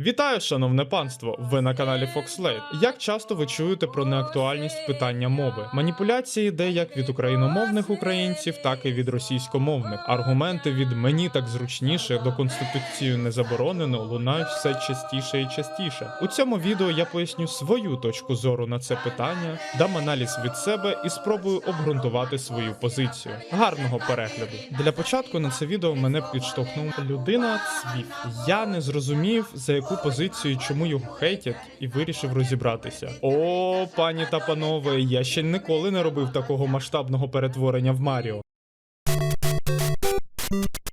Вітаю, шановне панство! Ви на каналі FoxLate. Як часто ви чуєте про неактуальність питання мови? Маніпуляції йде як від україномовних українців, так і від російськомовних. Аргументи від мені так зручніше до конституцією не заборонено лунають все частіше і частіше. У цьому відео я поясню свою точку зору на це питання, дам аналіз від себе і спробую обґрунтувати свою позицію. Гарного перегляду. Для початку на це відео мене підштовхнув людина цвів. Я не зрозумів за яку позицію, чому його хейтять, і вирішив розібратися. О, пані та панове, я ще ніколи не робив такого масштабного перетворення в Маріо.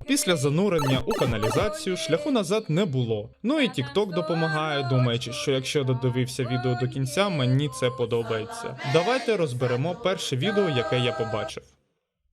Після занурення у каналізацію шляху назад не було. Ну і TikTok допомагає, думаючи, що якщо додивився відео до кінця, мені це подобається. Давайте розберемо перше відео, яке я побачив.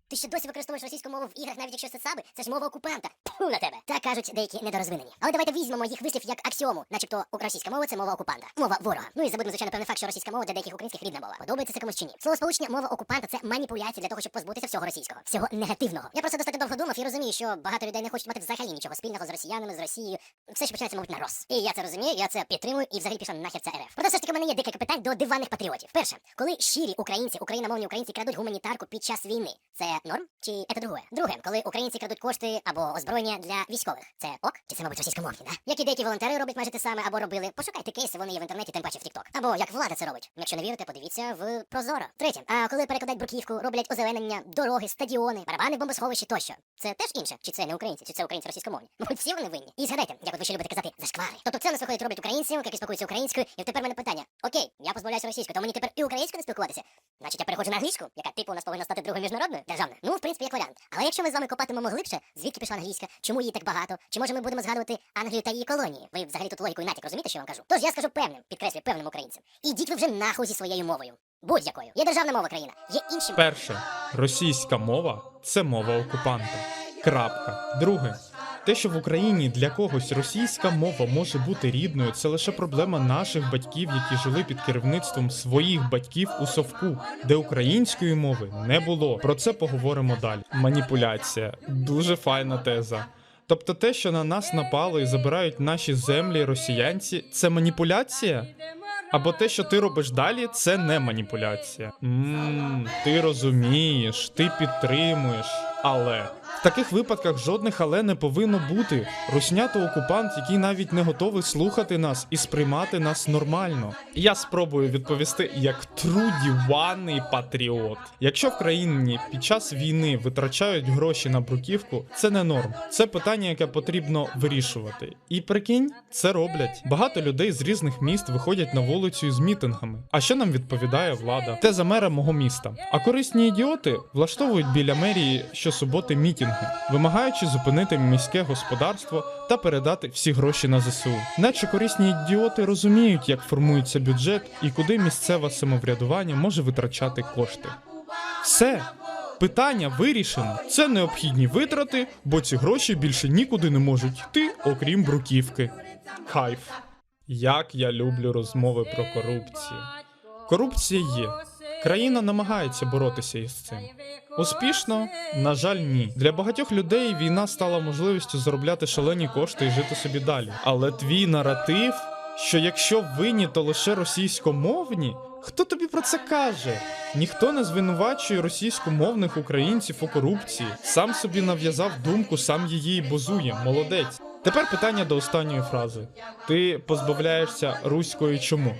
Ти ще досі використовуєш російську мову в іграх, навіть якщо це саби, це ж мова окупанта. Тьфу на тебе. Так кажуть деякі недорозвинені. Але давайте візьмемо їх вислів як аксіому, начебто російська мова це мова окупанта, мова ворога. Ну і забудемо звичайно певний факт, що російська мова для деяких українських рідна мова. Подобається це комусь чи ні. Слово сполучення мова окупанта це маніпуляція для того, щоб позбутися всього російського, всього негативного. Я просто достатньо довго думав і розумію, що багато людей не хочуть мати взагалі нічого спільного з росіянами, з Росією. Все, що починається, мабуть, на Рос. І я це розумію, я це підтримую і взагалі пішла нахер це РФ. Проте все ж таки мене є декілька питань до диванних патріотів. Перше, коли щирі українці, україномовні українці крадуть гуманітарку під час війни, це норм чи це друге? Друге, коли українці крадуть кошти або озброєння для військових, це ок? Чи це, мабуть, російськомовні, да? Як і деякі волонтери роблять майже те саме або робили. Пошукайте кейси, вони є в інтернеті, тим паче в TikTok. Або як влада це робить. Якщо не вірите, подивіться в Прозоро. Третє, а коли перекладають бруківку, роблять озеленення, дороги, стадіони, барабани, бомбосховищі тощо. Це теж інше. Чи це не українці, чи це українці російськомовні? Мабуть, всі вони винні. І згадайте, як от ви ще любите казати, зашквари. Тобто це нас виходить роблять українців, які спілкуються українською, і тепер мене питання: Окей, я позбавляюся російською, то мені тепер і українською не спілкуватися. Значить, я переходжу на англійську, яка типу у нас повинна стати другою міжнародною державною. Ну, в принципі, як варіант. Але якщо ми з вами копатимемо глибше, звідки пішла англійська, чому її так багато? Чи може ми будемо згадувати Англію та її колонії? Ви взагалі тут логіку і натяк розумієте, що я вам кажу? Тож я скажу певним, підкреслю певним українцям. Ідіть ви вже нахуй зі своєю мовою. Будь-якою. Є державна мова країна, є інші. Перше, російська мова це мова окупанта. Крапка. Друге. Те, що в Україні для когось російська мова може бути рідною, це лише проблема наших батьків, які жили під керівництвом своїх батьків у совку, де української мови не було. Про це поговоримо далі. Маніпуляція дуже файна теза. Тобто те, що на нас напало і забирають наші землі росіянці, це маніпуляція? Або те, що ти робиш далі, це не маніпуляція. Ммм, ти розумієш, ти підтримуєш, але. В таких випадках жодних але не повинно бути. Русня то окупант, який навіть не готовий слухати нас і сприймати нас нормально. Я спробую відповісти як трудіваний патріот. Якщо в країні під час війни витрачають гроші на бруківку, це не норм. Це питання, яке потрібно вирішувати. І прикинь, це роблять. Багато людей з різних міст виходять на вулицю з мітингами. А що нам відповідає влада? Те за мера мого міста. А корисні ідіоти влаштовують біля мерії щосуботи мітинги, вимагаючи зупинити міське господарство та передати всі гроші на ЗСУ. Наче корисні ідіоти розуміють, як формується бюджет і куди місцеве самоврядування може витрачати кошти. Все. Питання вирішено. Це необхідні витрати, бо ці гроші більше нікуди не можуть йти, окрім бруківки. Кайф. Як я люблю розмови про корупцію. Корупція є. Країна намагається боротися із цим. Успішно? На жаль, ні. Для багатьох людей війна стала можливістю заробляти шалені кошти і жити собі далі. Але твій наратив, що якщо винні, то лише російськомовні. Хто тобі про це каже? Ніхто не звинувачує російськомовних українців у корупції. Сам собі нав'язав думку, сам її бозує. Молодець. Тепер питання до останньої фрази: ти позбавляєшся руської чому?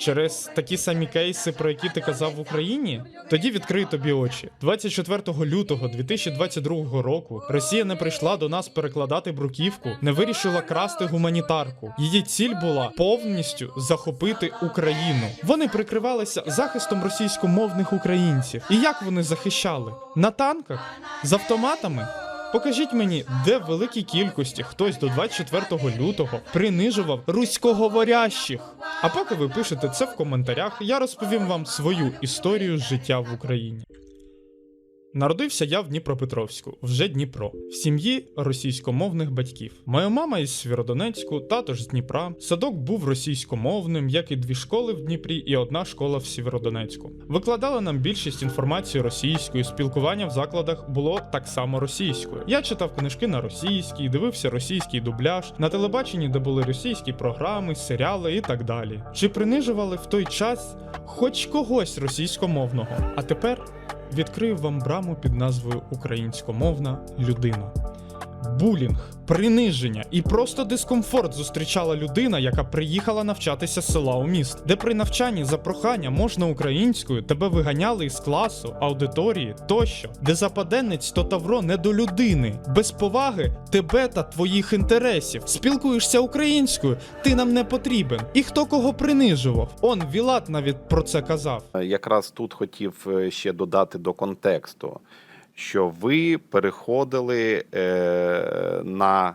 Через такі самі кейси, про які ти казав в Україні? Тоді відкрию тобі очі. 24 лютого 2022 року Росія не прийшла до нас перекладати бруківку, не вирішила красти гуманітарку. Її ціль була повністю захопити Україну. Вони прикривалися захистом російськомовних українців. І як вони захищали? На танках? З автоматами? Покажіть мені, де в великій кількості хтось до 24 лютого принижував руськоговорящих. А поки ви пишете це в коментарях, я розповім вам свою історію життя в Україні. Народився я в Дніпропетровську, вже Дніпро, в сім'ї російськомовних батьків. Моя мама із Сєвєродонецьку, тато ж з Дніпра. Садок був російськомовним, як і дві школи в Дніпрі, і одна школа в Сєвєродонецьку. Викладали нам більшість інформації російською, спілкування в закладах було так само російською. Я читав книжки на російській, дивився російський дубляж, на телебаченні, де були російські програми, серіали і так далі. Чи принижували в той час хоч когось російськомовного? А тепер відкрию вам браму під назвою Українськомовна людина. Булінг, приниження і просто дискомфорт зустрічала людина, яка приїхала навчатися з села у міст, де при навчанні за прохання можна українською тебе виганяли із класу, аудиторії тощо, де западенець то тавро не до людини, без поваги тебе та твоїх інтересів. Спілкуєшся українською, ти нам не потрібен. І хто кого принижував? Он Вілат навіть про це казав. Якраз тут хотів е, ще додати до контексту, що ви переходили е, на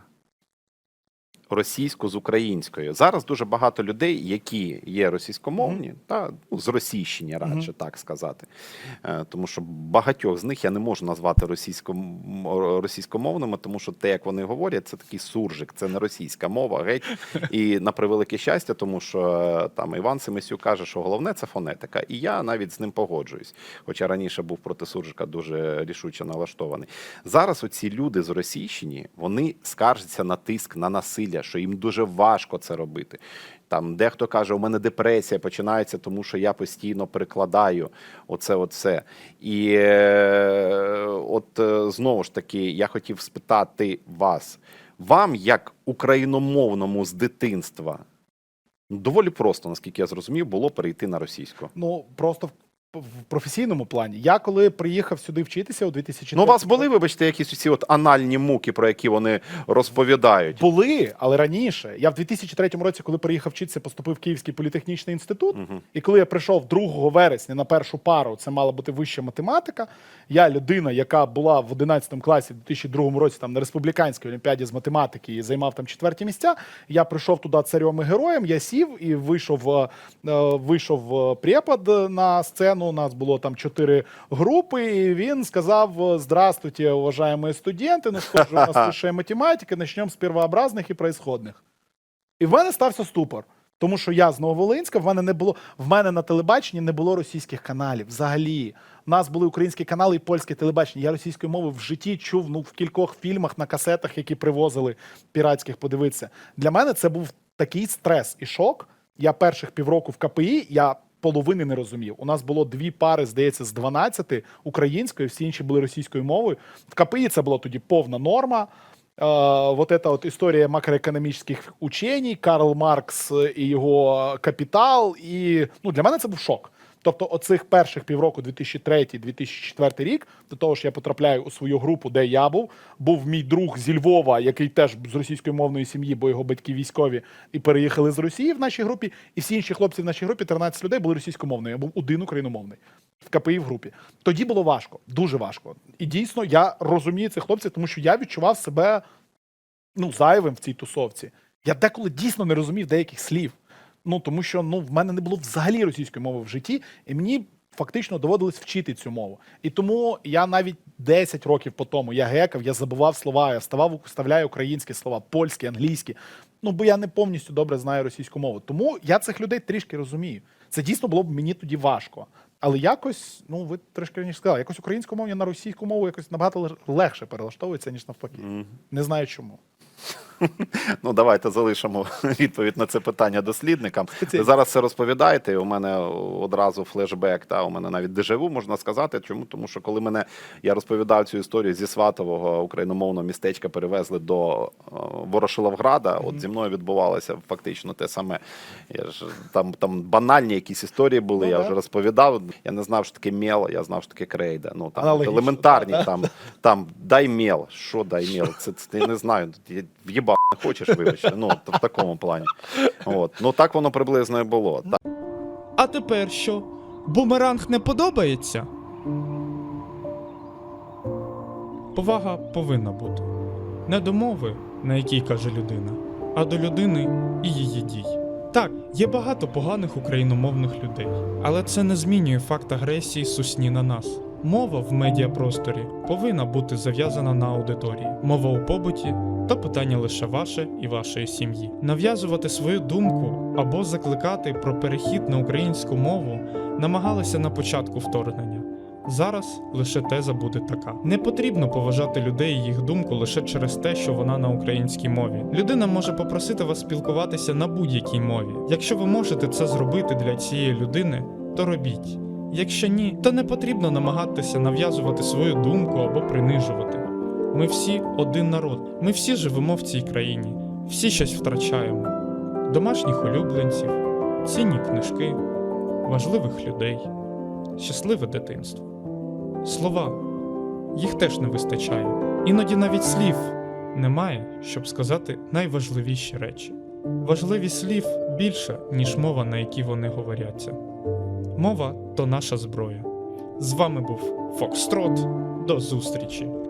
російську з українською. Зараз дуже багато людей, які є російськомовні, та ну, зросійщені, радше так сказати. Е, тому що багатьох з них я не можу назвати російськом, російськомовними, тому що те, як вони говорять, це такий суржик, це не російська мова, геть. І на превелике щастя, тому що е, там Іван Семисюк каже, що головне це фонетика. І я навіть з ним погоджуюсь. Хоча раніше був проти суржика дуже рішуче налаштований. Зараз оці люди з Російщині вони скаржаться на тиск, на насилля, що їм дуже важко це робити. Там дехто каже, у мене депресія починається, тому що я постійно перекладаю оце, оце. І е, от е, знову ж таки, я хотів спитати вас, вам, як україномовному з дитинства, доволі просто, наскільки я зрозумів, було перейти на російську. Ну просто в, професійному плані. Я коли приїхав сюди вчитися у 2004 Ну, у вас були, вибачте, якісь ці от анальні муки, про які вони розповідають. були, але раніше. Я в 2003 році, коли приїхав вчитися, поступив в Київський політехнічний інститут. Мгм. І коли я прийшов 2 вересня на першу пару, це мала бути вища математика. Я людина, яка була в 11 класі в 2002 році там на республіканській олімпіаді з математики і займав там четверті місця. Я прийшов туди царем і героєм. Я сів і вийшов, е, е, вийшов е, препод на сцену. У нас було там чотири групи. І він сказав: Здравствуйте, уважаемые студенти. Ну ж, у нас вища математика, почнемо з первообразних і происходних. І в мене стався ступор. Тому що я з Нововолинська, в мене не було в мене на телебаченні не було російських каналів. Взагалі, у нас були українські канали і польське телебачення. Я російської мови в житті чув ну в кількох фільмах на касетах, які привозили піратських. Подивитися для мене це був такий стрес і шок. Я перших півроку в КПІ я половини не розумів. У нас було дві пари, здається, з 12 українською, всі інші були російською мовою. В КПІ це була тоді повна норма. Вот эта вот історія макроекономічних ученій, Карл Маркс і його капітал. І ну, для мене це був шок. Тобто, оцих перших півроку, 2003-2004 рік, до того ж я потрапляю у свою групу, де я був. Був мій друг зі Львова, який теж з російської мовної сім'ї, бо його батьки військові, і переїхали з Росії в нашій групі. І всі інші хлопці в нашій групі, 13 людей, були російськомовними. Я був один україномовний в КПІ в групі. Тоді було важко, дуже важко. І дійсно я розумію цих хлопців, тому що я відчував себе ну, зайвим в цій тусовці. Я деколи дійсно не розумів деяких слів. Ну тому що ну в мене не було взагалі російської мови в житті, і мені фактично доводилось вчити цю мову. І тому я навіть 10 років по тому я гекав, я забував слова, я ставав вставляю українські слова, польські, англійські. Ну бо я не повністю добре знаю російську мову. Тому я цих людей трішки розумію. Це дійсно було б мені тоді важко. Але якось, ну ви трішки раніше сказали, якось українську мову на російську мову якось набагато лег- легше перелаштовується, ніж навпаки. Не знаю чому. Ну, давайте залишимо відповідь на це питання дослідникам. Ви зараз це розповідаєте. і У мене одразу флешбек, та у мене навіть дежавю можна сказати. Чому? Тому що коли мене я розповідав цю історію зі Сватового україномовного містечка, перевезли до е, Ворошиловграда. От зі мною відбувалося фактично те саме. Я ж там, там банальні якісь історії були. Ну, я да. вже розповідав. Я не знав, що таке мел, я знав, що таке крейда. Ну там Аналогічно, елементарні да. там, там дай мел. Що дай мел? Це, це я не знаю. Я в'їбав не хочеш, вибачте. Ну в такому плані. От ну так воно приблизно і було. Так. А тепер що? Бумеранг не подобається? Повага повинна бути. Не до мови, на якій каже людина, а до людини і її дій. Так, є багато поганих україномовних людей, але це не змінює факт агресії сусні на нас. Мова в медіапросторі повинна бути зав'язана на аудиторії. Мова у побуті то питання лише ваше і вашої сім'ї. Нав'язувати свою думку або закликати про перехід на українську мову намагалися на початку вторгнення. Зараз лише теза буде така: не потрібно поважати людей і їх думку лише через те, що вона на українській мові. Людина може попросити вас спілкуватися на будь-якій мові. Якщо ви можете це зробити для цієї людини, то робіть. Якщо ні, то не потрібно намагатися нав'язувати свою думку або принижувати. Ми всі один народ, ми всі живемо в цій країні, всі щось втрачаємо: домашніх улюбленців, цінні книжки, важливих людей, щасливе дитинство. Слова їх теж не вистачає. Іноді навіть слів немає, щоб сказати найважливіші речі. Важливість слів більше, ніж мова, на якій вони говоряться. Мова то наша зброя. З вами був Фокстрот. До зустрічі!